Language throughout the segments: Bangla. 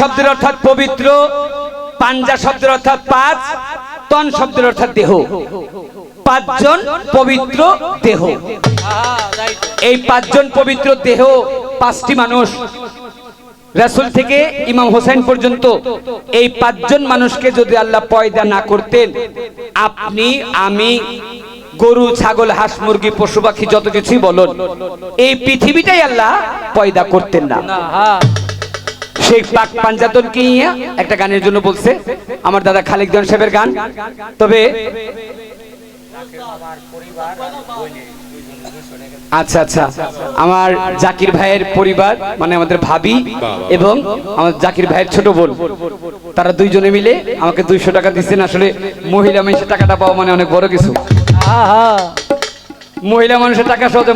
শব্দের অর্থাৎ পবিত্র, পাঞ্জা শব্দের অর্থাৎ পাঁচ, তন শব্দের অর্থাৎ দেহ। পাঁচজন পবিত্র দেহ। এই পাঁচজন পবিত্র দেহ, পাঁচটি মানুষ। রাসূল থেকে ইমাম হোসেন পর্যন্ত এই পাঁচজন মানুষকে যদি আল্লাহ পয়দা না করতেন, আপনি, আমি, গরু, ছাগল, হাঁস, মুরগি, পশু পাখি, যত কিছুই বলুন, এই পৃথিবীটাই আল্লাহ পয়দা করতেন না। সেই পাক পাঞ্জাতনকে নিয়ে একটা গানের জন্য বলছে। আমার দাদা খালিক জন সাহেবের গান। তবে আচ্ছা আচ্ছা। আমার জাকির ভাইয়ের পরিবার মানে আমাদের ভাবি এবং আমার জাকির ভাইয়ের ছোট বোন তারা দুইজনে মিলে আমাকে দুইশো টাকা দিচ্ছেন। আসলে মহিলা মানুষের টাকাটা পাওয়া মানে অনেক বড় কিছু। মহিলা মানুষের টাকা সহজে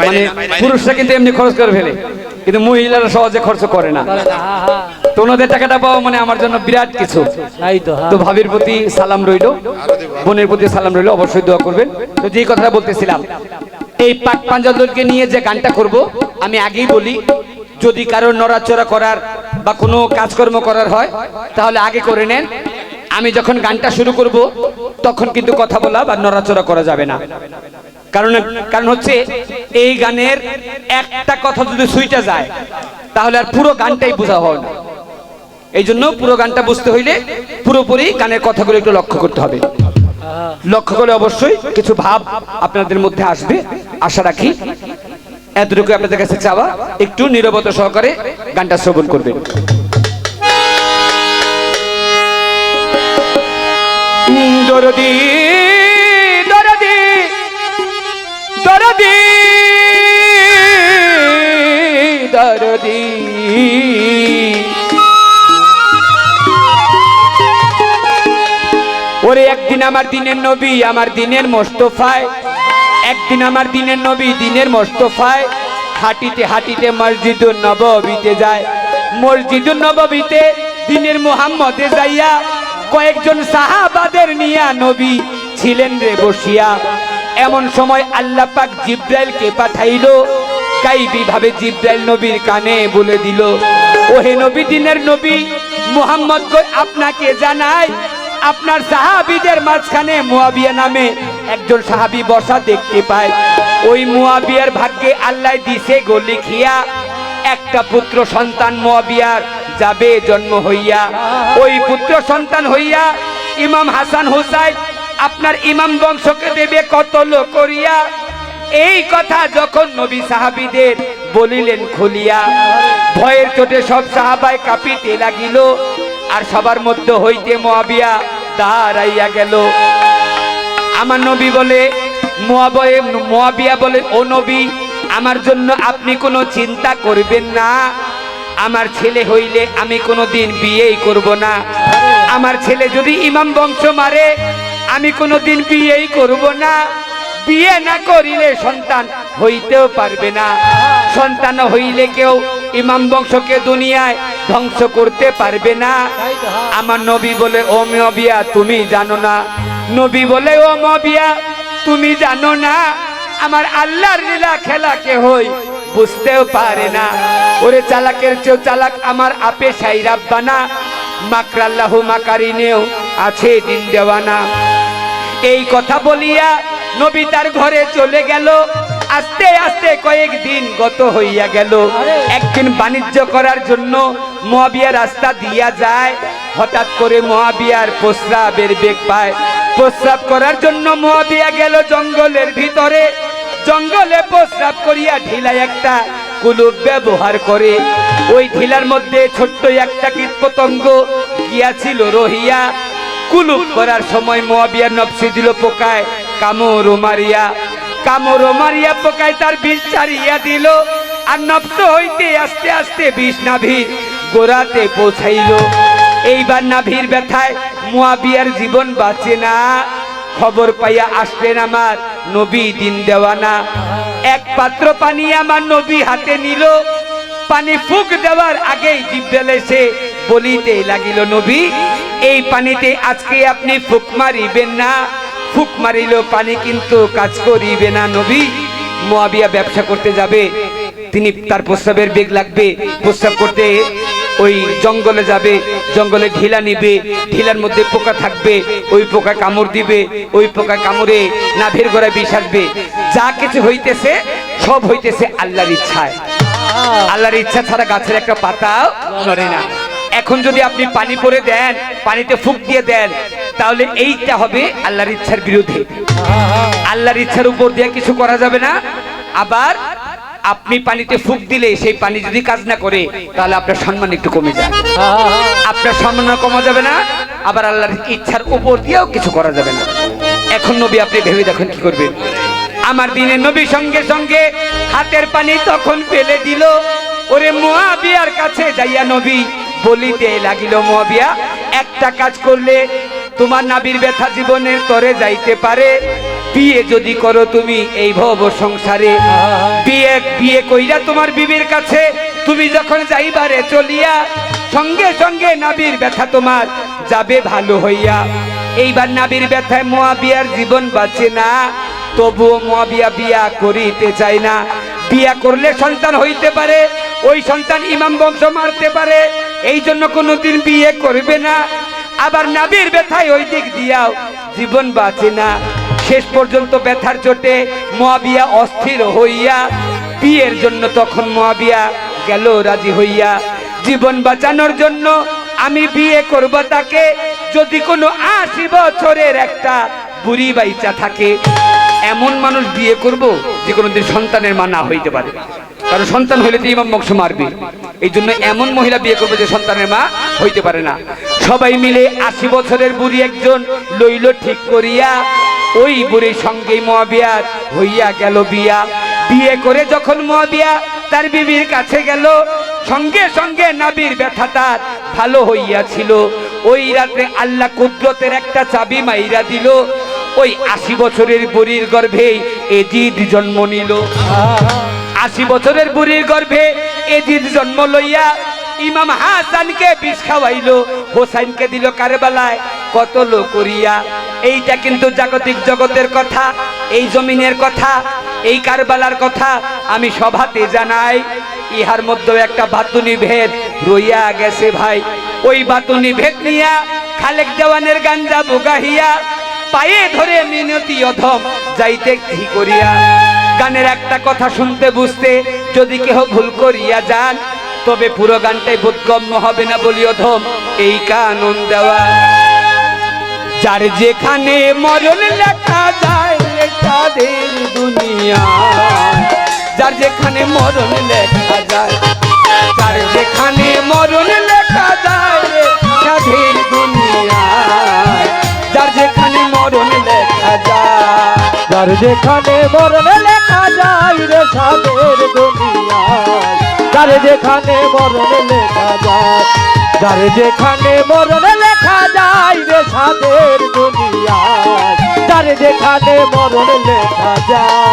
মানে পুরুষরা কিন্তু এমনি খরচ করে ফেলে। কিন্তু মহিলারা সহজে খরচ করে না। তো ওনাদের টাকাটা পাওয়া মানে আমার জন্য বিরাট কিছু। তো ভাবির প্রতি সালাম রইল বোনের প্রতি সালাম রইল অবশ্যই দোয়া করবেন। তো যেই কথাটা বলতেছিলাম এই পাক পাঞ্জাদলকে নিয়ে যে গানটা করব আমি আগেই বলি যদি কারোর নড়াচড়া করার বা কোনো কাজকর্ম করার হয় তাহলে আগে করে নেন। আমি যখন গানটা শুরু করব তখন কিন্তু কথা বলা বা নড়াচড়া করা যাবে না। কারণ কারণ হচ্ছে এই গানের একটা কথা যদি সুইটা যায়, তাহলে আর পুরো গানটাই বোঝা হয় না। এই জন্য পুরো গানটা বুঝতে হইলে পুরোপুরি গানের কথাগুলো একটু লক্ষ্য করতে হবে। লক্ষ্য করে অবশ্যই কিছু ভাব আপনাদের মধ্যে আসবে। আশা রাখি এতটুকু আপনাদের কাছে চাওয়া। একটু নিরবতা সহকারে গানটা শ্রবণ করবেন। দরদি দরদি দরদি। ওরে, একদিন আমার দিনের নবী, আমার দিনের মোস্তফায়। একদিন আমার দিনের নবী, দিনের মোস্তফায়। হাঁটিতে হাঁটিতে যায়। মসজিদ নববীতে দিনের মুহাম্মদে যাইয়া কয়েকজন সাহাবাদের নিয়া নবী ছিলেন রে বসিয়া। এমন সময় আল্লাহ পাক জিব্রাইলকে পাঠাইলো। কাইবি ভাবে জিব্রাইল নবীর কানে বলে দিল, ওহে নবী, দিনের নবী, মুহাম্মদ আপনাকে জানাই, আপনার সাহাবিদের মাঝখানে মুয়াবিয়া নামে একজন সাহাবি বসা দেখতে পায়। ওই মুয়াবিয়ার ভাগ্যে আল্লাহ দিছে গো লিখিয়া, একটা পুত্র সন্তান মুয়াবিয়ার যাবে জন্ম হইয়া। ওই পুত্র সন্তান হইয়া ইমাম হাসান হুসাইন আপনার ইমাম বংশকে দেবে কতল করিয়া? এই কথা যখন নবী সাহাবিদের বলিলেন খুলিয়া, ভয়ের চোটে সব সাহাবায় কাঁপিতে লাগিল আর সবার মধ্যে হইতে মোয়াবিয়া দাঁড়াইয়া গেল। আমার নবী বলে মোয়াবিয়া বলে, ও নবী, আমার জন্য আপনি কোনো চিন্তা করবেন না। আমার ছেলে হইলে আমি কোনো দিন বিয়েই করব না। আমার ছেলে যদি ইমাম বংশ মারে আমি কোনো দিন বিয়েই করব না। বিয়ে না করিলে সন্তান হইতেও পারবে না। সন্তান হইলে কেউ ইমাম বংশকে দুনিয়ায় ধ্বংস করতে পারবে না। আমার নবী বলে, ও মবিয়া তুমি জানো না। নবী বলে, ও মবিয়া তুমি জানো না। আমার আল্লাহর লীলা খেলা কে হই বুঝতেও পারে না। ওরে চালাকের চেয়েও চালাক আমার আপে সাই রাব্বানা মাকরাল্লাহু মাকারিনেও আছে দিন দেওয়ানা এই কথা বলিয়া নবী তার ঘরে চলে গেল। আস্তে আস্তে কয়েক দিন গত হইয়া গেল। একদিন বাণিজ্য করার জন্য মহাবিয়া রাস্তা দিয়া যায়। হঠাৎ করে মহাবিয়ার প্রস্রাবের বেগ পায়। প্রস্রাব করার জন্য মহাবিয়া গেল জঙ্গলের ভিতরে। জঙ্গলে প্রস্রাব করিয়া ঢিলা একটা কুলুপ ব্যবহার করে। ওই ঢিলার মধ্যে ছোট্ট একটা কীট পতঙ্গ গিয়াছিল রহিয়া। কুলুপ করার সময় মোয়াবিয়া নফসি দিল পোকায়। কামড় মারিয়া কামড় মারিয়া পোকায় তার বিষ ছাড়িয়া দিল। আর নফস হইতে আস্তে আস্তে বিষ নাভির গোড়াতে পৌঁছাইল। এইবার নাভির ব্যথায় মোয়াবিয়ার জীবন বাঁচে না। খবর পাইয়া আসলেন আমার নবী দিন দেওয়ানা। এক পাত্র পানি আমার নবী হাতে নিল। পানি ফুক দেওয়ার আগেই জিব্রাইল এসে বলিতে লাগিল, নবী এই পানিতে আজকে আপনি ফুক মারিবেন না। ফুক মারিলেও পানি কিন্তু কাজ করিবে না নবী। মোয়াবিয়া ব্যবসা করতে যাবে, তিনি তার প্রস্রাবের বেগ লাগবে, প্রস্রাব করতে ওই জঙ্গলে যাবে, জঙ্গলে ঢিলা নিবে, ঢিলার মধ্যে পোকা থাকবে, ওই পোকা কামড় দিবে, ওই পোকা কামড়ে নাভের গোড়ায় বিষ আসবে। যা কিছু হইতেছে, সব হইতেছে আল্লাহর ইচ্ছায়। আল্লাহর ইচ্ছা ছাড়া গাছের একটা পাতাও নড়ে না। এখন যদি আপনি পানি পরে দেন, পানিতে ফুক দিয়ে দেন, তাহলে এইটা হবে আল্লাহর ইচ্ছার বিরুদ্ধে। আল্লাহর ইচ্ছার উপর দিয়ে কিছু করা যাবে না। আবার আপনি পানিতে ফুক দিলে সেই পানি যদি কাজ না করে, তাহলে আপনার সম্মান একটু কমে যায় আপনার সম্মান কমা যাবে না। আবার আল্লাহর ইচ্ছার উপর দিয়েও কিছু করা যাবে না। এখন নবী, আপনি ভেবে দেখেন কি করবেন? আমার দিনে নবী সঙ্গে সঙ্গে হাতের পানি তখন ফেলে দিল। ওরে মুয়াবিয়ার কাছে যাইয়া নবী বলিতে লাগিল মুয়াবিয়া একটা কাজ করলে তোমার নাবির ব্যথা জীবনের তরে যাইতে পারে। বিয়ে যদি করো তুমি এই ভব সংসারে। বিয়ে বিয়ে কইরা তোমার বিবির কাছে তুমি যখন যাইবারে চলিয়া, সঙ্গে সঙ্গে নাবির ব্যথা তোমার যাবে ভালো হইয়া। এইবার নাবির ব্যথায় মোয়াবিয়ার জীবন বাঁচে না, তবুও মোয়াবিয়া বিয়া করিতে চায় না। বিয়া করলে সন্তান হইতে পারে, ওই সন্তান ইমাম বংশ মারতে পারে এই জন্য কোনোদিন বিয়ে করবে না। আবার নাবির ব্যথায় ওই দিক দিয়াও জীবন বাঁচে না। শেষ পর্যন্ত ব্যথার চোটে মোয়াবিয়া অস্থির হইয়া, বিয়ের জন্য তখন মোয়াবিয়া গেল রাজি হইয়া। জীবন বাঁচানোর জন্য আমি বিয়ে করব তাকে, যদি কোনো আশি বছরের একটা বুড়ি বাইচা থাকে। এমন মানুষ বিয়ে করব যে কোনোদিন সন্তানের মা না হইতে পারে। কারণ সন্তান হইলে তো ইমাম বংশ মারবে। এই জন্য এমন মহিলা বিয়ে করবে যে সন্তানের মা হইতে পারে না। সবাই মিলে আশি বছরের বুড়ি একজন লইল ঠিক করিয়া ওই বুড়ির সঙ্গে মহাবিয়ার হইয়া গেল বিয়া। বিয়ে করে যখন মহাবিয়া তার বিবির কাছে গেল, সঙ্গে সঙ্গে নাবির ব্যথা তার ভালো হইয়াছিল। ওই রাতে আল্লাহ কুদরতের একটা চাবি মাইরা দিল। ওই আশি বছরের বুড়ির গর্ভেই এজিদ জন্ম নিল। আশি বছরের বুড়ির গর্ভে এজিদ জন্ম লইয়া ইমাম হাসানকে বিষ খাওয়াইলো, হোসাইনকে দিল কারবালায়। কতল করিয়া। এইটা কিন্তু জাগতিক জগতের কথা, এই জমিনের কথা, এই কারবালার কথা আমি সভাতে জানাই। ইহার মধ্যে একটা বাতুনি ভেদ রইয়া গেছে ভাই। ওই বাতুনি ভেদ নিয়া খালেক দেওয়ানের গাঞ্জা বোগাহিয়া পায়ে ধরে মিনতি অধম যাইতে কি করিয়া? গানের একটা কথা শুনতে বুঝতে যদি কেহ ভুল করিয়া যান, তবে পুরো গানটাই বোধগম্য হবে না বলি অধম এই কানুন দেওয়া। যার যেখানে মরণ লেখা যায় দুনিয়া। যার যেখানে মরণ লেখা যায়, যার যেখানে মরণ লেখা যায় দুনিয়া। যার যেখানে মরণ লেখা যায়, যার যেখানে মরণে লেখা যায় রে সাদের দুনিয়ায়। যার যেখানে মরণে লেখা যায়, যার যেখানে মরণে লেখা যায় রে সাদের দুনিয়ায়। যার যেখানে মরণ লেখা যায়।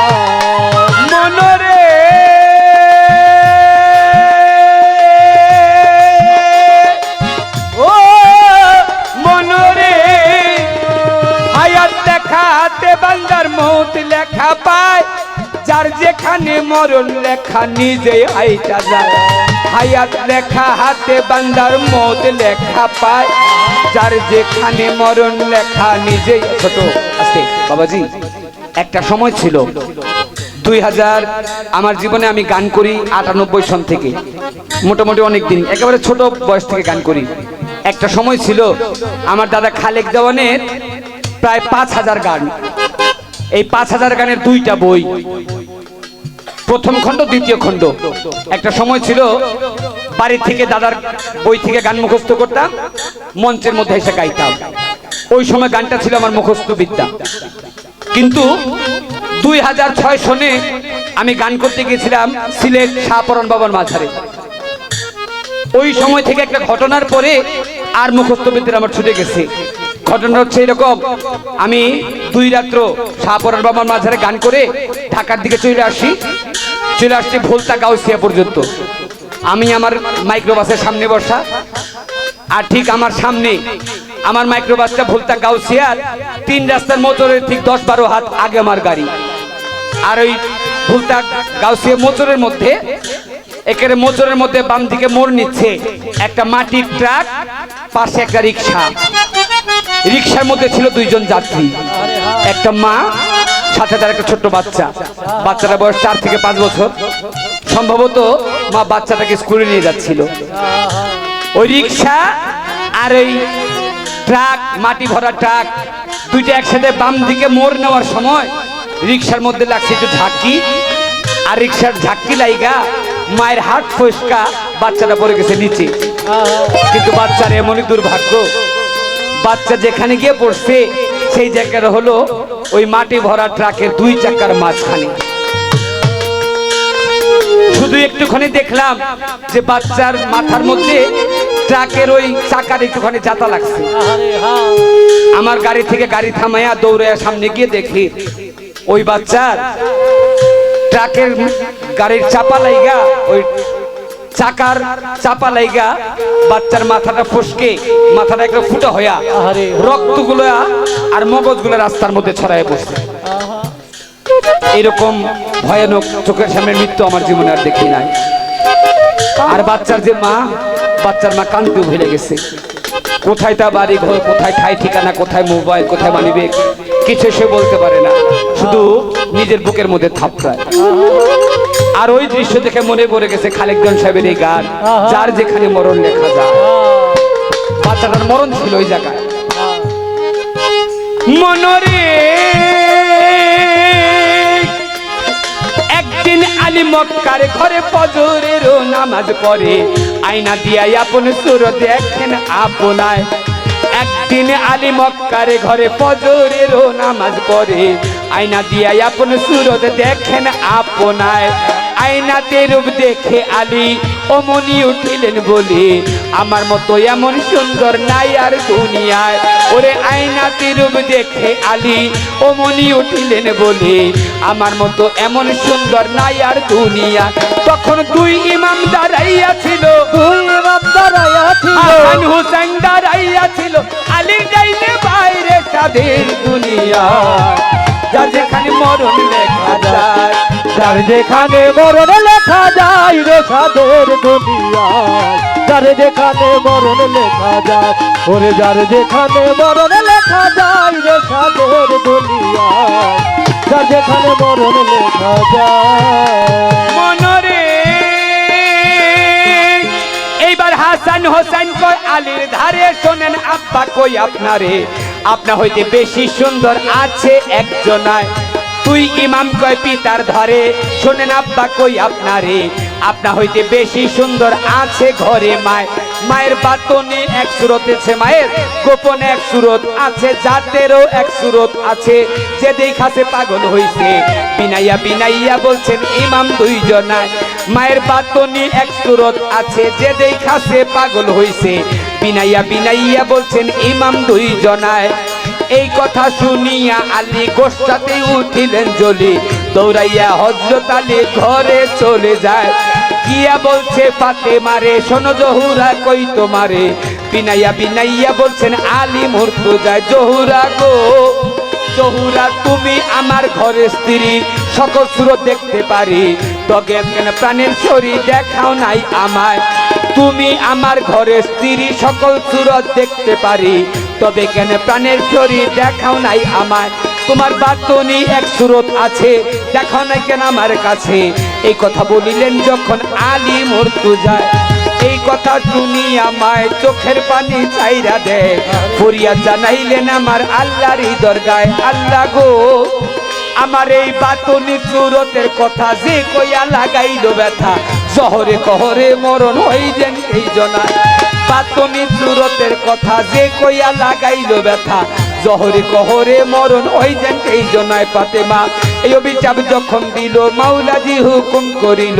মনরে হায়াত দেখাতে বান্দার মৌত লেখা পায়। যেখানে মরণ লেখা নিজে আইটা যায় হায়াত লেখা, হাতে বান্দার মৌত লেখা পায়। যার যেখানে মরণ লেখা নিজেই ছোট। আস্তে বাবাজি, একটা সময় ছিল। দুই হাজার, আমার জীবনে আমি গান করি আটানব্বই সন থেকে। মোটামুটি অনেক দিন একেবারে ছোট বয়স থেকে গান করি। একটা সময় ছিল, আমার দাদা খালেক দেওয়ানের প্রায় পাঁচ হাজার গান। এই পাঁচ হাজার গানের দুইটা বই। প্রথম খণ্ড, দ্বিতীয় খণ্ড। একটা সময় ছিল বাড়ি থেকে দাদার বই থেকে গান মুখস্থ করতাম, মঞ্চের মধ্যে এসে গাইতাম। ওই সময় গানটা ছিল আমার মুখস্থ বিদ্যা। কিন্তু দুই হাজার ছয় সনে আমি গান করতে গেছিলাম সিলেট শাহপরণ বাবার মাঝারে। ওই সময় থেকে একটা ঘটনার পরে আর মুখস্থ বিদ্যা আমার ছুটে গেছে। ঘটনা হচ্ছে এরকম, আমি দুই রাত্র শাহপরণ বাবার মাঝারে গান করে ঢাকার দিকে চলে আসি। চলে আসছি ভোলতা গাউসিয়া পর্যন্ত। আমি আমার মাইক্রোবাসের সামনে বসা। আর ঠিক আমার সামনে আমার মাইক্রোবাসটা ভুলতা গাউসিয়ার তিন রাস্তার মোটরের ঠিক দশ বারো হাত আগে আমার গাড়ি। আর ওই ভুলতা গাউসিয়া মোটরের মধ্যে একেবারে মোচরের মধ্যে বাম দিকে মোড় নিচ্ছে একটা মাটির ট্রাক, পাশে একটা রিক্সা। রিক্সার মধ্যে ছিল দুইজন যাত্রী। একটা মা সাথে তার একটা ছোট্ট বাচ্চা। বাচ্চাটা বয়স চার থেকে পাঁচ বছর। সম্ভবত মা বাচ্চাটাকে স্কুলে নিয়ে যাচ্ছিল। ওই রিক্সা আর এই ট্রাক, মাটি ভরা ট্রাক, দুইটা একসাথে বাম দিকে মোড় নেওয়ার সময় রিক্সার মধ্যে লাগছে একটু ঝাঁকি। আর রিক্সার ঝাঁকি লাইগা মায়ের হাত ফসকা বাচ্চাটা পড়ে গেছে নিচে। কিন্তু বাচ্চার এমনই দুর্ভাগ্য, বাচ্চা যেখানে গিয়ে পড়ছে সেই জায়গাটা হলো ওই মাটি ভরা ট্রাকের দুই চাকার মাঝখানে। শুধু একটুখানি দেখলাম যে বাচ্চার মাথার মধ্যে ট্রাকের ওই চাকার একটুখানি জাতা লাগছে। আমার গাড়ি থেকে গাড়ি থামাইয়া দৌড়াইয়া সামনে গিয়ে দেখি ওই বাচ্চার ট্রাকের গাড়ির চাপা লাইগা ওই চাকার চাপা লাইগা বাচ্চার মাথাটা ফসকে মাথাটা একটা ফুটা হইয়া আরে রক্তগুলো আর মগজগুলো রাস্তার মধ্যে ছড়ায় বসছে এরকম ভয়ানক চোখের সামনে মৃত্যু আমার জীবনে আর দেখি নাই। আর বাচ্চার যে মা বাচ্চার মা কান্দতে ভুলে গেছে। কোথায় তা বাড়ি ঘর কোথায় ঠাই ঠিকানা কোথায় মোবাইল কোথায় মানিবে কিছু সে বলতে পারে না। শুধু নিজের বুকের মধ্যে থাপড়ায়। আর ওই দৃশ্য দেখে মনে পড়ে গেছে খালেকজন সাহেবের এই গান যার যেখানে মরণ লেখা যায়। বাচ্চাটার মরণ ছিল ওই জায়গায়। মনরে একদিন আলী মক্কার ঘরে ফজরেরও নামাজ পড়ে আয়না দিয়া আপন সুর দেখেন আপনায়। একদিন আলী মক্কার ঘরে ফজরেরও নামাজ পড়ে আয়না দিয়া আপন সুরত দেখেন আপনায়। আয়নাতে রূপ দেখে আলী অমনি উঠিলেন বলে আমার মতো এমন সুন্দর নাই আর দুনিয়ায়। ওরে আয়নাতে রূপ দেখে আলী অমনি উঠিলেন বলে আমার মতো এমন সুন্দর নাই আর দুনিয়া তখন দুই ইমাম দাঁড়াইয়া ছিল। তুই ইমাম দাঁড়াইয়া ছিল। হাসান হুসাইন দাঁড়াইয়া ছিল। আলী যাইতে বাইরে তাদের দুনিয়া যার যেখানে মরণ লেখা যায়। যার যেখানে মরণ লেখা যায় রে সাদের দুনিয়ায় যার যেখানে মরণ লেখা যায়, ওরে যার যেখানে মরণ লেখা যায় রে সাদের দুনিয়ায় যার যেখানে মরণ লেখা যায়। মনরে। এইবার হাসান হোসেন কয় আলীর ধারে শোনেন, আব্বা কই আপনারে। আপনা হইতে বেশি সুন্দর আছে একজনায়। তুই ইমাম কয় পিতার ধরে? শোনেন আব্বা কই আপনারে। আপনা হইতে বেশি সুন্দর আছে ঘরে মায়। মায়ের বাতনে এক সুরতেছে মায়ের গোপনে এক সুরত আছে, জাতেরও এক সুরত আছে। যে দেখাছে পাগল হইছে। বিনাইয়া বিনাইয়া বলছেন ইমাম দুইজনায়। মায়ের বাতনি এক সুরত আছে, যে দেখাছে পাগল হইছে। বিনাইয়া বিনাইয়া বলছেন ইমাম দুইজনায়। এই কথা শুনিয়া আলী গোষ্ঠাতে উঠিলেন জলি দৌড়াইয়া হজরত আলী ঘরে চলে যায়। গিয়া বলছে পাতে মারে শোনো জহুরা, কই তোমারে? বিনাইয়া বিনাইয়া বলছেন, আলী মূর্ত যায়, জহুরা গো। জহুরা, তুমি আমার ঘরের স্ত্রী, সকল সুরত দেখতে পারি। তবে কেন প্রাণের শরীর দেখাও নাই আমায়। তুমি আমার ঘরের স্ত্রী, সকল সুরত দেখতে পারি। তবে কেন প্রাণের শরীর দেখাও নাই আমায়? তোমার বাতনি এক সুরত আছে, দেখাও নাই কেন আমার কাছে? এই কথা বলিলেন যখন আলী মরতু যায়। এই কথা শুনি আমায় চোখের পানি চাইরা দেয়। ফরিয়া জানাইলেন আমার আল্লাহর দরগায়, আল্লাহ গো, আমার এই বাতনি সুরতের কথা যে কইয়া লাগাইলো ব্যথা, শহরে কহরে মরণ হই যেন এই জনায়। বাতনি সুরতের কথা যে কইয়া লাগাইলো ব্যথা। জহরে কহরে মরণ ওই যেন এই জনায় পাতেমা এই অভিচাপ যখন দিল, মাওলাজি হুকুম করিল।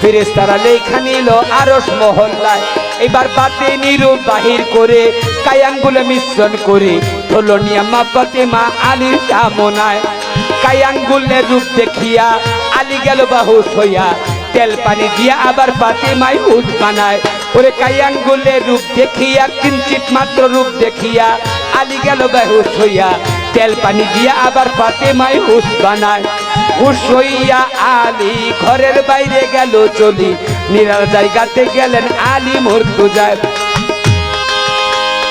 ফিরেস তারা লেখা নিল আরস মহল্লায়। এবার বাতে নিরূপ বাহির করে, কায়াঙ্গুলে মিশ্রণ করে। হলো নিয়ামা পাতেমা আলীর কামনায় কায়াঙ্গুলের রূপ দেখিয়া আলী গেল বাহুস হইয়া। তেল পানি দিয়া আবার পাতেমাই উঠ বানায়। ওরে কায়াঙ্গুলের রূপ দেখিয়া, কিঞ্চিত মাত্র রূপ দেখিয়া, আলি গেল বেহুশ হইয়া। তেল পানি দিয়া আবার ফাতেমায় হুশ বানায়। হুশ হইয়া আলি ঘরের বাইরে গেল চলি। নিরালা জায়গাতে গেলেন আলি আলী মুর্তুজায়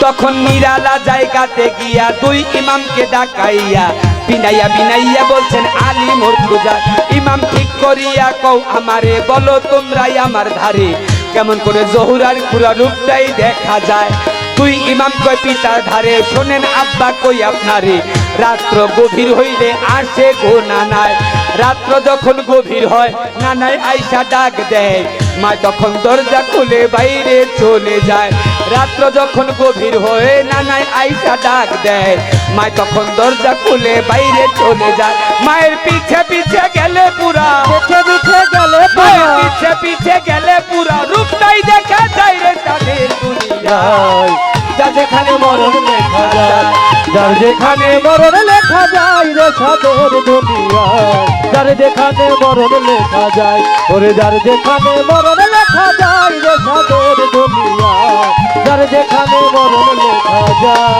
তখন নিরালা জায়গাতে গিয়া দুই ইমামকে ডাকাইয়া বিনাইয়া বিনাইয়া বলছেন, আলী মুর্তুজা ইমাম ঠিক করিয়া কও আমারে, বলো তোমরাই আমার ধারে। কেমন করে জহুরার পুরা রূপটাই দেখা যায়। তুই ইমাম কয়, পিতার ধারে, শোনেন আব্বা কই আপনারে। রাত্র গভীর হইলে আসে গো নানায়। রাত্র যখন গভীর হয়, নানায় আইসা ডাক দেয়। মা তখন দরজা খুলে বাইরে চলে যায়। রাত্র যখন গভীর হয়ে নানায় আইসা ডাক দেয় মা তখন দরজা খুলে বাইরে চলে যায়। মায়ের পিছে পিছে গেলে পুরা পিছে পিছে গেলে মায়ের পিছে পিছে গেলে পুরা রূপটাই দেখা যায় রে তাদের দুনিয়া যায় যা যেখানে মরণ লেখা যায় যার যেখানে মরণ লেখা যায় রে সাদের দুনিয়ায় যার যেখানে মরণ লেখা যায় ওরে যার যেখানে মরণ লেখা রে সাদের দুনিয়ায় যার যেখানে মরণ লেখা যায়।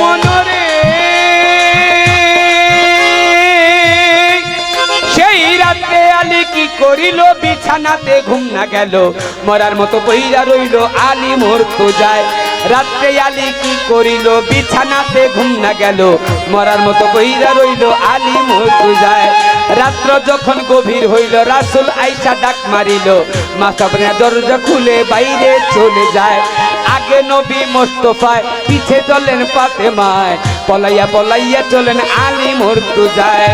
মনরে, সেই রাতে আলী কি করিল? বিছানাতে ঘুম না গেল। মরার মতো বইরা রইল আলী মরতো যায় রাত্রে আলী কি করিল? বিছানাতে ঘুম না গেল। মরার মতো বইরা রইল আলী মরতো যায় রাত্র যখন গভীর হইল, রাসুল আইসা ডাক মারিল মাসাবনে দরজা খুলে বাইরে চলে যায়। আগে নবী মোস্তফায়, পিছে চলেন ফাতেমায়, পলাইয়া পলাইয়া চলেন আলী মরতু যায়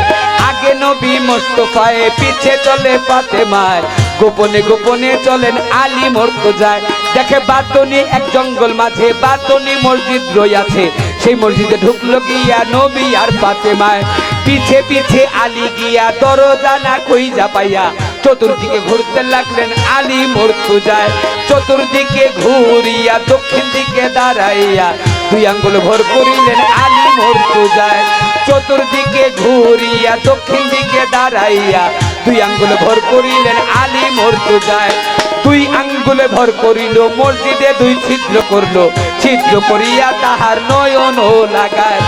আগে নবী মোস্তফায়, পিছে চলে ফাতেমায়, গোপনে গোপনে চলেন আলী মরতু যায় দেখে বাতনি এক জঙ্গল মাঝে, বাতনি মসজিদ রইয়াছে সেই মসজিদে ঢুকলো গিয়া নবী আর ফাতেমায়। পিছে পিছে আলী গিয়া দরজা না খুইজা পাইয়া চতুর্দিকে ঘুরতে লাগলেন আলী মরতু যায় চতুর্দিকে ঘুরিয়া দক্ষিণ দিকে দাঁড়াইয়া দুই আঙ্গুল ভর করিলেন আলী মরতু যায় চতুর্দিকে ঘুরিয়া দক্ষিণ দিকে দাঁড়াইয়া দুই আঙ্গুল ভর করিলেন আলী মরতু যায় দুই আঙ্গুলে ভর করিল, মসজিদে দুই ছিদ্র করল। ছিদ্র করিয়া তাহার নয়ন লাগায়।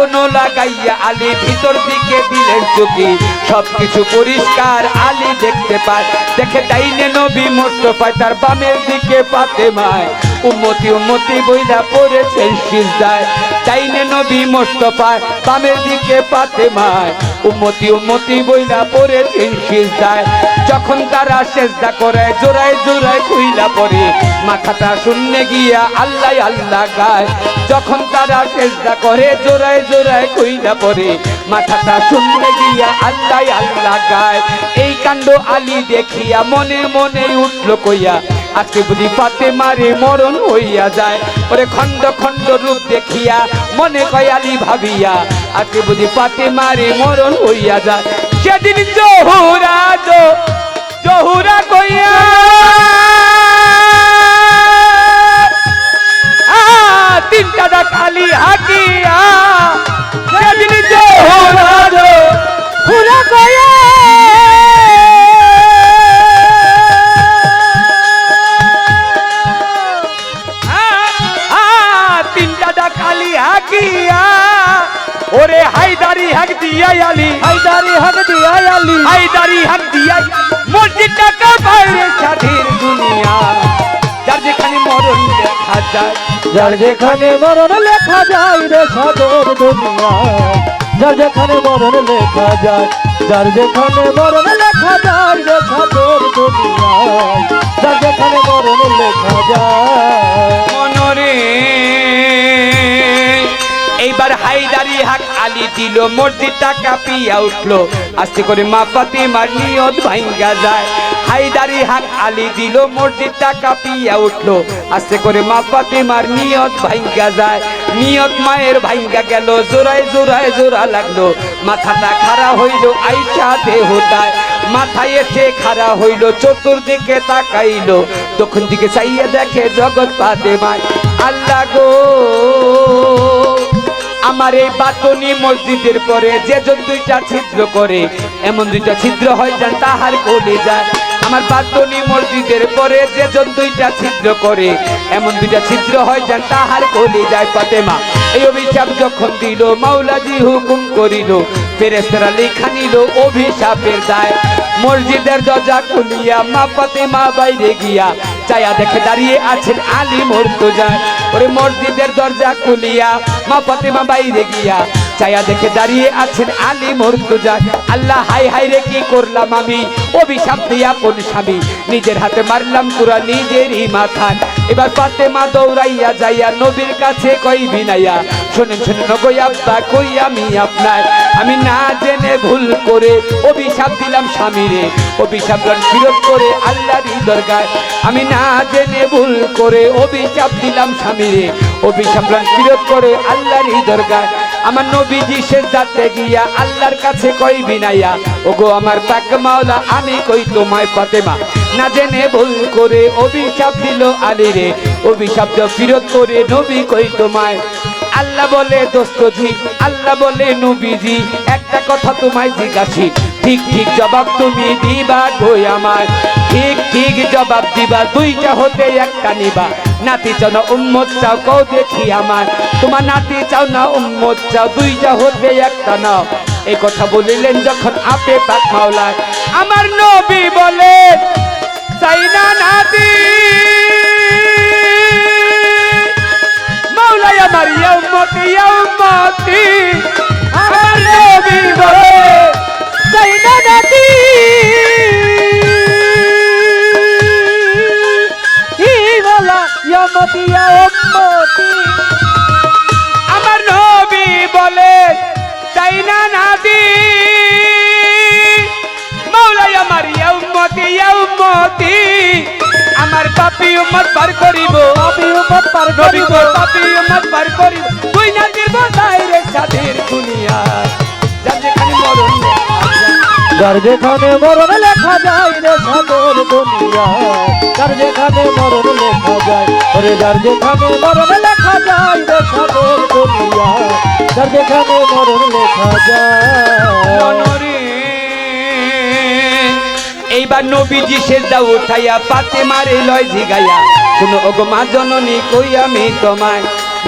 নয়ন লাগাইয়া আলী ভিতর দিকে দিলেন চুকি। সবকিছু পরিষ্কার, আলী দেখতে পায়। দেখে ডাইনে নবী মোস্তফায় তার বামের দিকে পাতে মায় উম্মতি উম্মতি বইলা পড়েছেন সিজদায়। ডাইনে নবী মোস্তফায় বামের দিকে পাতে মায় উম্মতি উম্মতি বইলা পড়েছেন সিজদায়। যখন তারা সেজদা করে জোড়ায় জোড়ায় কইলা পরে মাথাটা শূন্য গিয়া আল্লাহ আল্লাহ গায়। যখন তারা সেজদা করে জোড়ায় জোড়ায় কইলা পরে মাথাটা শূন্য গিয়া আল্লাহ আল্লাহ গায়। এই কাণ্ড আলী দেখিয়া মনে মনে উঠল কইয়া আজকে বুঝি পাতে মারে মরণ হইয়া যায়। ওরে খণ্ড খণ্ড রূপ দেখিয়া মনে কয় আলী ভাবিয়া আজকে বুঝি পাতে মারে মরণ হইয়া যায়। সেদিন জহুরা জহুরা কইয়া তিনটা ডাক আলী হাকিয়া সেদিন হাক দিয়া আলী হায়দারি হক দিয়া আলী হায়দারি হাক দিয়া মসজিদটা কার বাইরে স্বাধীন দুনিয়া যার যেখানে মরণ দেখা যায় যার যেখানে মরণ লেখা যায় রে সাদর দুনিয়ায় যার যেখানে মরণ লেখা যায় যার যেখানে মরণ লেখা যায় রে সাদর দুনিয়ায় যার যেখানে মরণ লেখা যায় মনরে এইবার হায়দারি হাক আলী দিল, মসজিদটা কাঁপিয়া উঠল। আস্তে করে মা ফাতিমার নিয়ত ভাঙ্গা যায়। হায়দারি হাক আলী দিল, মসজিদটা কাঁপিয়া উঠল। আস্তে করে মা ফাতিমার নিয়ত ভাঙ্গা যায়। নিয়ত মায়ের ভাঙ্গা গেল, জোড়ায় জোড়ায় জোড়া লাগল। মাথাটা খাড়া হইল, আইসা দেহটায়। মাথায় এসে খাড়া হইল, চতুর্দিকে তাকাইলো। তখন দিকে চাইয়া দেখে জগৎ পাতে মায় আল্লাহ গো। আমার এই বাতনি মসজিদের পরে যে জন দুইটা ছিদ্র করে, এমন দুইটা ছিদ্র হয় যান তাহার কোলে যায়। আমার বাতনি মসজিদের পরে যে জন দুইটা ছিদ্র করে, এমন দুইটা ছিদ্র হয় যান তাহার কোলে যায় ফাতেমা। এই অভিশাপ যখন দিল, মাওলাজি হুকুম করিল ফেরেস্তারা লেখা নিল, অভিশাপের দায়। মসজিদের দরজা খুলিয়া মা পাতে মা বাইরে গিয়া চায়া দেখে দাঁড়িয়ে আছেন আলী মর্তুজা ওরে মসজিদের দরজা খুলিয়া মা পাতে মা বাইরে গিয়া চায়া দেখে দাঁড়িয়ে আছেন আলী মর্তুজা। আল্লাহ হাই হাই রে, কি করলাম আমি? অভিশাপ দিয়া কোন স্বামী? নিজের হাতে মারলাম তোরা নিজেরই মাথায়। এবার পাতে মা দৌড়াইয়া যাইয়া নবীর কাছে কই বিনাইয়া? শোনেন শোনেন গই আব্বা, কই আমি আপনার? আমি না জেনে ভুল করে অভিশাপ দিলাম স্বামীরে অভিশাপ ফিরত করে আল্লাহরই দরগায়। আমি না জেনে ভুল করে অভিশাপ দিলাম স্বামীরে অভিশাপ ফিরত করে আল্লাহরই দরগায়। আমার নবীজি যাতে গিয়া আল্লাহর কাছে কই বিনাইয়া ওগো আমার পাক মাওলা, আমি কই তোমায় ফাতেমা? না জেনে ভুল করে অভিশাপ দিল আলী রে। অভিশাপ ফিরত করে নবী কই তোমায়? আল্লাহ বলে দোস্তজি, আল্লাহ বলে নবীজি, একটা কথা তোমায় জিজ্ঞাসি। ঠিক ঠিক জবাব তুমি দিবা গই আমার ঠিক ঠিক জবাব দিবা, দুইটা হতে একটা নিবা। নাতি চাও না উম্মত, চাও কও দেখি আমার। তোমার নাতি চাও না উম্মত, চাও দুইটা হতে একটা নাও। এই কথা বলিলেন যখন আপে পাক মাওলায়। আমার নবী বলে চাই না নাতি। মাওলাই আমার ইয়াউমতি ইয়াউমতি আমার নবী বলে ইয়া উম্মতি আমার নবী বলে চাই না নাতি মাওলাই আমার ইয়াউমতি ইয়াউমতি আমার পাপি উম্মত বার করিব। আমি উম্মত পার করিব। পাপি উম্মত বার করিব। তুই না দিব দাইরে সাদের দুনিয়া। যার যেখানে মরণ যার যেখানে মরণ লেখা যায় রে সাদের দুনিয়া। যার যেখানে মরণ লেখা যায় যার যেখানে মরণ লেখা যায় যার যেখানে মরণ লেখা যায়। এইবার নবীজি সেজদা উঠাইয়া পাতে মারে লয় জিগাইয়া, শুনো ওগো মা জননী কই আমি তোমায়?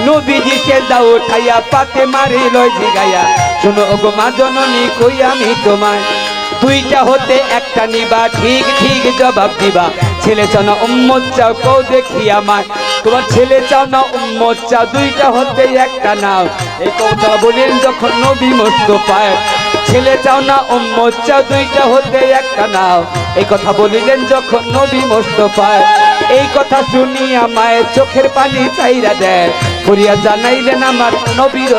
নবীজি সেজদা উঠাইয়া পাতে মারে লয় জিগাইয়া, শুনো ওগো মা জননী কই আমি তোমায়? দুইটা হতে একটা নিবা, ঠিক ঠিক জবাব দিবা। ছেলে চাও না উম্মত চাও, কও দেখি আমায়। তোমার ছেলে চাও না উম্মত চাও, দুইটা হতে একটা নাও। এই কথা বলেন যখন নবী মোস্তফায় ছেলে চাও না উম্মত চাও, দুইটা হতে একটা নাও। এই কথা বলিলেন যখন নবী মোস্তফায় এই কথা শুনিয়া মায়ের চোখের পানি চাইরা দেয়। করিয়া জানাইলেন আমার নবীর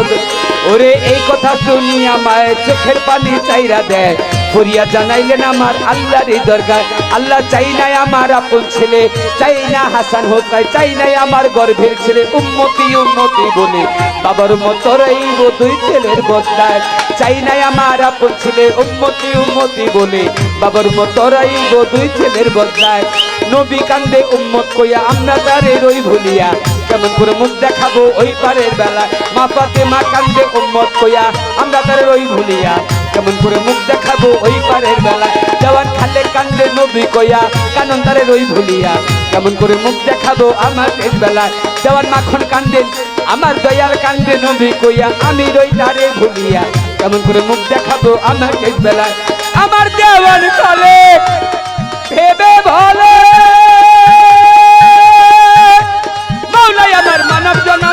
ওরে, এই কথা শুনিয়া মায়ের চোখের পানি চাইরা দেয়। করিয়া জানাইলেন আমার আল্লাহর এই দরগায় আল্লাহ চাই নাই আমার আপন ছেলে, চাই না হাসান হোসাই চাই নাই আমার গর্ভের ছেলে উন্মতি উন্মতি বলে বাবার মতো রইব দুই ছেলের বদলায়। চাই নাই আমার আপন ছেলে উন্মতি উন্মতি বলে বাবার মতো রইব দুই ছেলের বদলায়। নবী কান্দে উম্মত কইয়া, আমরা তারে রই ভুলিয়া। কেমন করে মুখ দেখাবো ওই পারের বেলা মা পাতে মা কান্দে উম্মত কইয়া, আমরা তারে রই ভুলিয়া। কেমন করে মুখ দেখাবো ওই পারের বেলা? জওয়ান খালে কান্দে নবী কইয়া, কানন তারে রই ভুলিয়া। কেমন করে মুখ দেখাবো আমার শেষ বেলা জওয়ান মাখন কান্দেন আমার দয়াল কান্দে নবী কইয়া, আমি রই তারে ভুলিয়া। কেমন করে মুখ দেখাবো আমার শেষ বেলা আমার দেওয়ান কালে ভেবে ভালো মৌলাই আমার মানব জনম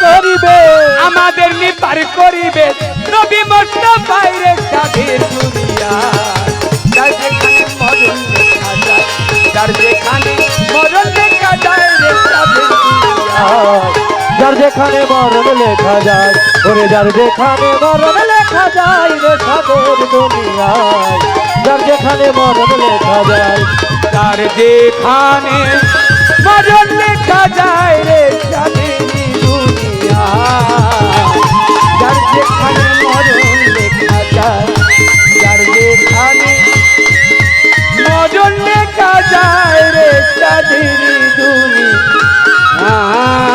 করিবে। আমাদের নিবার করিবে। নবী মোস্তফার রে সাধের দুনিয়া। যার যেখানে মরণ লেখা যায় যার যেখানে মরণ লেখা যায় রে দুনিয়া। যার যেখানে মরণ লেখা যায় ওরে যার যেখানে মরণ লেখা যায় রে সাগর দুনিয়ায় যার যেখানে মরণ লেখা যায় তার যেখানে মরণ লেখা যায় রে দুনিয়া যার যেখানে মরণ লেখা যায় যার যেখানে মরণ লেখা যায় রে চাঁদেরি দুনিয়া।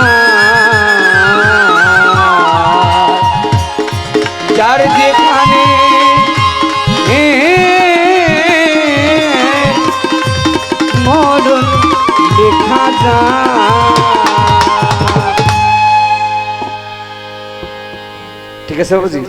ঠিক আছে বাবুজি